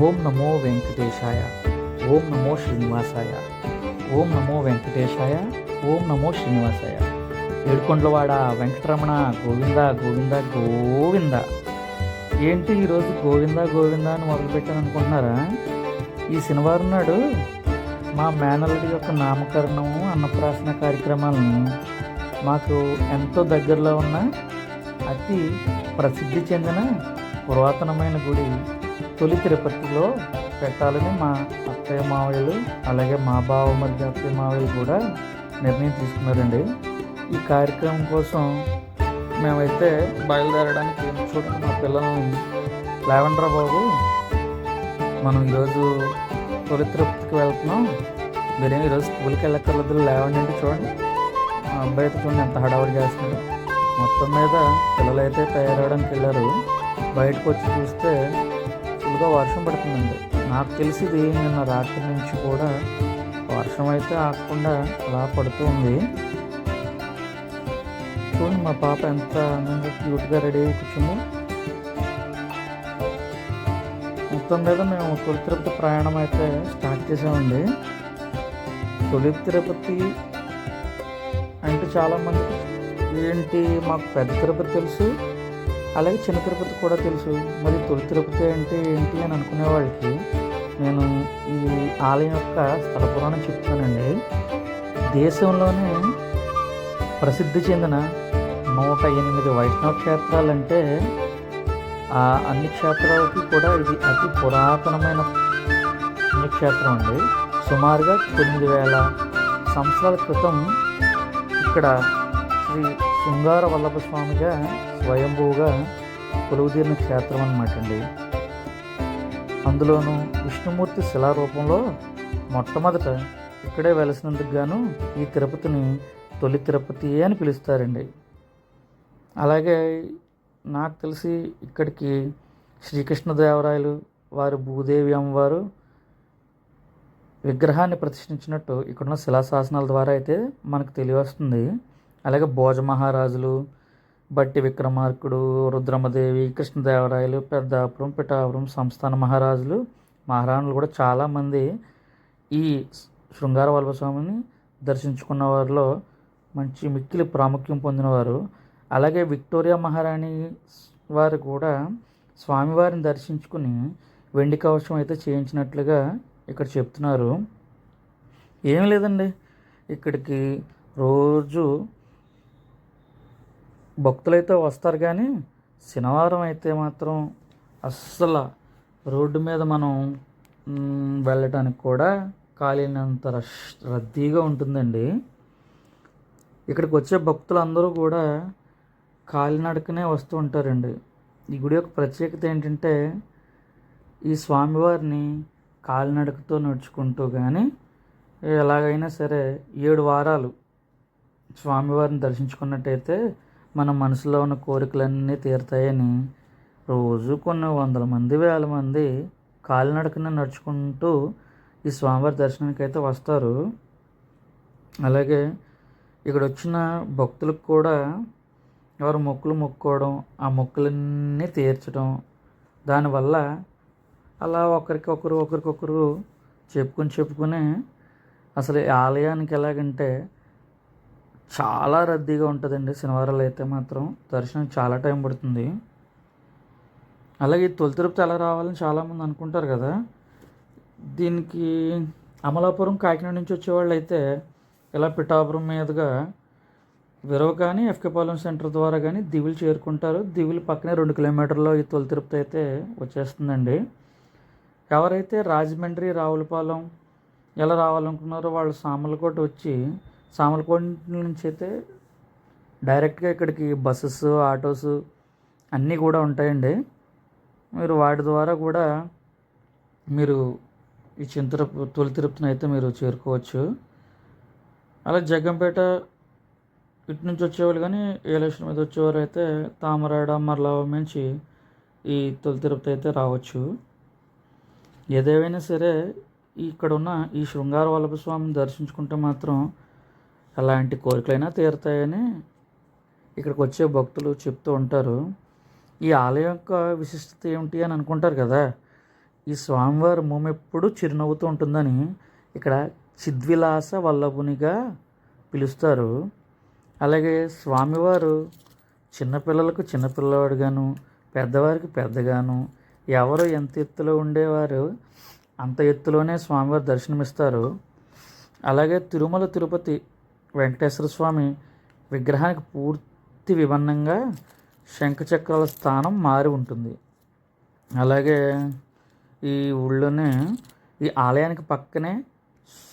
ఓం నమో వెంకటేశాయ. ఓం నమో శ్రీనివాసాయ. ఓం నమో వెంకటేశాయ. ఓం నమో శ్రీనివాసాయ. ఏడుకొండలవాడ వెంకటరమణ గోవింద గోవింద గోవింద. ఏంటి ఈరోజు గోవింద గోవింద అని మొదలుపెట్టాను అనుకుంటున్నారా? ఈ శనివారం నాడు మా మేనల్లుడి యొక్క నామకరణము అన్నప్రాసన కార్యక్రమాలను మాకు ఎంతో దగ్గరలో ఉన్న అతి ప్రసిద్ధి చెందిన పురాతనమైన గుడి తొలి తిరుపతిలో పెట్టాలని మా అత్తయ్య మావయ్యలు అలాగే మా బావ మధ్య అత్తయ్య మావయ్యలు కూడా నిర్ణయం తీసుకున్నారండి. ఈ కార్యక్రమం కోసం మేమైతే బయలుదేరడానికి చూడండి మా పిల్లల్ని. లేవండ్రా బాబు మనం ఈరోజు తొలి తిరుపతికి వెళ్తున్నాం. మీరేమి ఈరోజు స్కూల్కి వెళ్ళక్కర్లేదు లేవండి అంటే చూడండి. మా అబ్బాయి అయితే చూడండి ఎంత హడావుడి చేస్తున్నాడు. మొత్తం మీద పిల్లలైతే తయారవడానికి వెళ్ళారు. బయటకు వచ్చి చూస్తే ఫుల్గా వర్షం పడుతుందండి. నాకు తెలిసి ఇది నిన్న రాత్రి నుంచి కూడా వర్షం అయితే ఆగకుండా అలా పడుతూ ఉంది చూడండి మా పాప ఎంత అందంగా క్యూట్గా రెడీ అయ్యి కూర్చుందో. మొత్తం మీద మేము తొలి తిరుపతి ప్రయాణం అయితే స్టార్ట్ చేసామండి. తొలి తిరుపతి అంటే చాలామంది ఏంటి? మాకు పెద్ద తిరుపతి తెలుసు. అలాగే చిన్న తిరుపతి కూడా తెలుసు. మరి తొలి తిరుపతి అంటే ఏంటి అని అనుకునే వాళ్ళకి నేను ఈ ఆలయం యొక్క స్థల పురాణం చెప్తానండి దేశంలోనే ప్రసిద్ధి చెందిన నూట ఎనిమిది వైష్ణవ క్షేత్రాలంటే ఆ అన్ని క్షేత్రాలకి కూడా ఇది అతి పురాతనమైన పుణ్యక్షేత్రం అండి. సుమారుగా తొమ్మిది వేల సంవత్సరాల క్రితం ఇక్కడ శ్రీ శృంగార వల్లభ స్వామిగా స్వయంభూగా కొలువుదీరిన క్షేత్రం అన్నమాట అండి అందులోనూ విష్ణుమూర్తి శిలారూపంలో మొట్టమొదట ఇక్కడే వెలసినందుకు గాను ఈ తిరుపతిని తొలి తిరుపతి అని పిలుస్తారండి. అలాగే నాకు తెలిసి ఇక్కడికి శ్రీకృష్ణదేవరాయలు వారి భూదేవి అమ్మవారు విగ్రహాన్ని ప్రతిష్ఠించినట్టు ఇక్కడున్న శిలాశాసనాల ద్వారా అయితే మనకు తెలియవస్తుంది. అలాగే భోజ మహారాజులు బట్టి విక్రమార్కుడు రుద్రమదేవి కృష్ణదేవరాయలు పెద్దాపురం పిఠాపురం సంస్థాన మహారాజులు మహారాణులు కూడా చాలామంది ఈ శృంగార వల్లభస్వామిని దర్శించుకున్న వారిలో మంచి మిక్కిలి ప్రాముఖ్యం పొందినవారు. అలాగే విక్టోరియా మహారాణి వారు కూడా స్వామివారిని దర్శించుకుని వెండి కవచం అయితే చేయించినట్లుగా ఇక్కడ చెప్తున్నారు. ఏం లేదండి ఇక్కడికి రోజు భక్తులైతే వస్తారు కానీ శనివారం అయితే మాత్రం అస్సలు రోడ్డు మీద మనం వెళ్ళటానికి కూడా కాలినంత రష్ రద్దీగా ఉంటుందండి. ఇక్కడికి వచ్చే భక్తులందరూ కూడా కాలినడకనే వస్తూ ఉంటారండి. ఈ గుడి యొక్క ప్రత్యేకత ఏంటంటే ఈ స్వామివారిని కాలినడకతో నడుచుకుంటూ కానీ ఎలాగైనా సరే ఏడు వారాలు స్వామివారిని దర్శించుకున్నట్టయితే మన మనసులో ఉన్న కోరికలన్నీ తీరుతాయని రోజు కొన్ని వందల మంది వేల మంది కాలినడకన నడుచుకుంటూ ఈ స్వామివారి దర్శనానికి అయితే వస్తారు. అలాగే ఇక్కడ వచ్చిన భక్తులకు కూడా ఎవరు మొక్కులు మొక్కుకోవడం ఆ మొక్కులన్నీ తీర్చడం దానివల్ల అలా ఒకరికొకరు ఒకరికొకరు చెప్పుకొని చెప్పుకునే అసలు ఈ ఆలయానికి ఎలాగంటే చాలా రద్దీగా ఉంటుందండి శనివారాలు అయితే మాత్రం. దర్శనం చాలా టైం పడుతుంది. అలాగే ఈ తొలి తిరుపతి ఎలా రావాలని చాలామంది అనుకుంటారు కదా. దీనికి అమలాపురం కాకినాడ నుంచి వచ్చేవాళ్ళు అయితే ఇలా పిఠాపురం మీదుగా విరవ కానీ ఎఫ్కేపాలెం సెంటర్ ద్వారా కానీ దివిలు చేరుకుంటారు. దివిలు పక్కనే రెండు కిలోమీటర్లో ఈ తొలి తిరుపతి అయితే వచ్చేస్తుందండి. ఎవరైతే రాజమండ్రి రావులపాలెం ఎలా రావాలనుకున్నారో వాళ్ళు సామలకోట వచ్చి సామలకోట నుంచి అయితే డైరెక్ట్గా ఇక్కడికి బస్సెస్ ఆటోస్ అన్నీ కూడా ఉంటాయండి. మీరు వాటి ద్వారా కూడా మీరు ఈ చింతరపు తొలి తిరుపతిని అయితే మీరు చేరుకోవచ్చు. అలా జగ్గంపేట ఇటు నుంచి వచ్చేవాళ్ళు కానీ ఏలేశ్వరం మీద వచ్చేవారు అయితే తామరాడ మరలా నుంచి ఈ తొలి తిరుపతి అయితే రావచ్చు. ఏదేవైనా సరే ఇక్కడ ఉన్న ఈ శృంగార వల్లభ స్వామిని దర్శించుకుంటే మాత్రం అలాంటి కోరికలైనా తీరుతాయని ఇక్కడికి వచ్చే భక్తులు చెప్తూ ఉంటారు. ఈ ఆలయం యొక్క విశిష్టత ఏమిటి అని అనుకుంటారు కదా? ఈ స్వామివారి మొహం ఎప్పుడు చిరునవ్వుతూ ఉంటుందని ఇక్కడ చిద్విలాస వల్లభునిగా పిలుస్తారు. అలాగే స్వామివారు చిన్నపిల్లలకు చిన్నపిల్లవాడుగాను పెద్దవారికి పెద్దగాను ఎవరు ఎంత ఎత్తులో ఉండేవారు అంత ఎత్తులోనే స్వామివారు దర్శనమిస్తారు. అలాగే తిరుమల తిరుపతి వెంకటేశ్వర స్వామి విగ్రహానికి పూర్తి విభిన్నంగా శంఖచక్రాల స్థానం మారి ఉంటుంది. అలాగే ఈ ఊళ్ళోనే ఈ ఆలయానికి పక్కనే